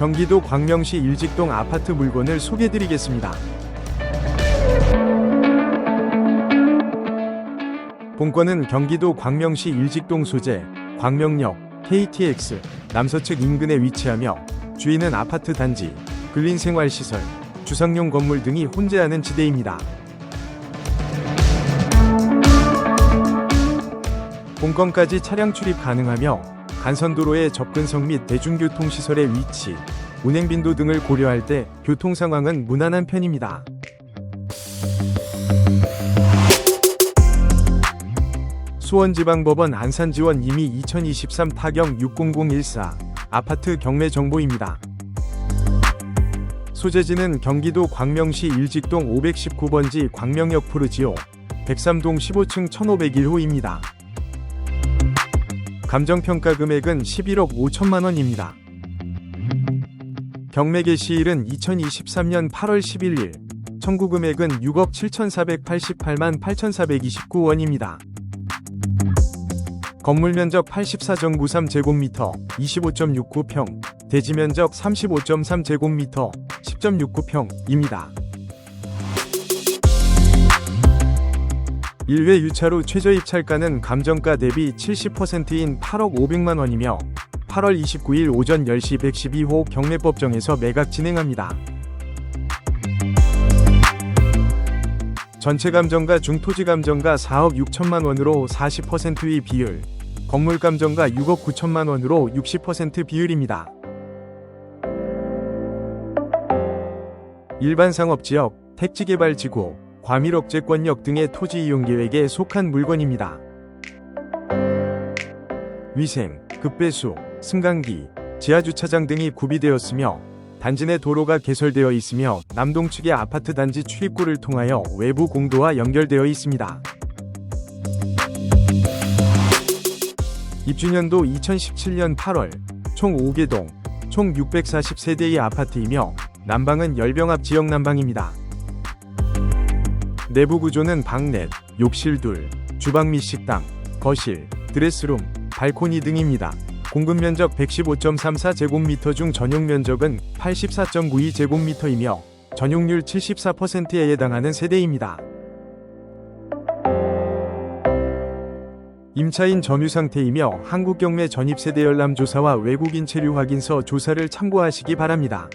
경기도 광명시 일직동 아파트 물건을 소개드리겠습니다. 본건은 경기도 광명시 일직동 소재, 광명역, KTX, 남서측 인근에 위치하며 주인은 아파트 단지, 근린생활시설, 주상용 건물 등이 혼재하는 지대입니다. 본건까지 차량 출입 가능하며 간선도로의 접근성 및 대중교통시설의 위치, 운행 빈도 등을 고려할 때 교통 상황은 무난한 편입니다. 수원지방법원 안산지원 이미 2023 타경 60014 아파트 경매 정보입니다. 소재지는 경기도 광명시 일직동 519번지 광명역 푸르지오 103동 15층 1501호입니다. 감정평가 금액은 11억 5천만 원입니다. 경매 개시일은 2023년 8월 11일, 청구 금액은 6억 7,488만 8,429원입니다. 건물 면적 84.93제곱미터, 25.69평, 대지 면적 35.3제곱미터, 10.69평입니다. 1회 유차로 최저 입찰가는 감정가 대비 70%인 8억 500만 원이며 8월 29일 오전 10시 112호 경매법정에서 매각 진행합니다. 전체 감정가 중 토지 감정가 4억 6천만 원으로 40%의 비율, 건물 감정가 6억 9천만 원으로 60% 비율입니다. 일반 상업 지역, 택지 개발 지구, 과밀억제권역 등의 토지 이용 계획에 속한 물건입니다. 위생, 급배수, 승강기, 지하주차장 등이 구비되었으며 단지 내 도로가 개설되어 있으며 남동 측의 아파트 단지 출입구를 통하여 외부 공도와 연결되어 있습니다. 입주년도 2017년 8월 총 5개동 총 640세대의 아파트이며 난방은 열병합 지역 난방입니다. 내부 구조는 방넷, 욕실 둘, 주방 및 식당, 거실, 드레스룸, 발코니 등입니다. 공급 면적 115.34 제곱미터 중 전용 면적은 84.92 제곱미터이며 전용률 74%에 해당하는 세대입니다. 임차인 점유 상태이며 한국경매 전입세대 열람 조사와 외국인 체류 확인서 조사를 참고하시기 바랍니다.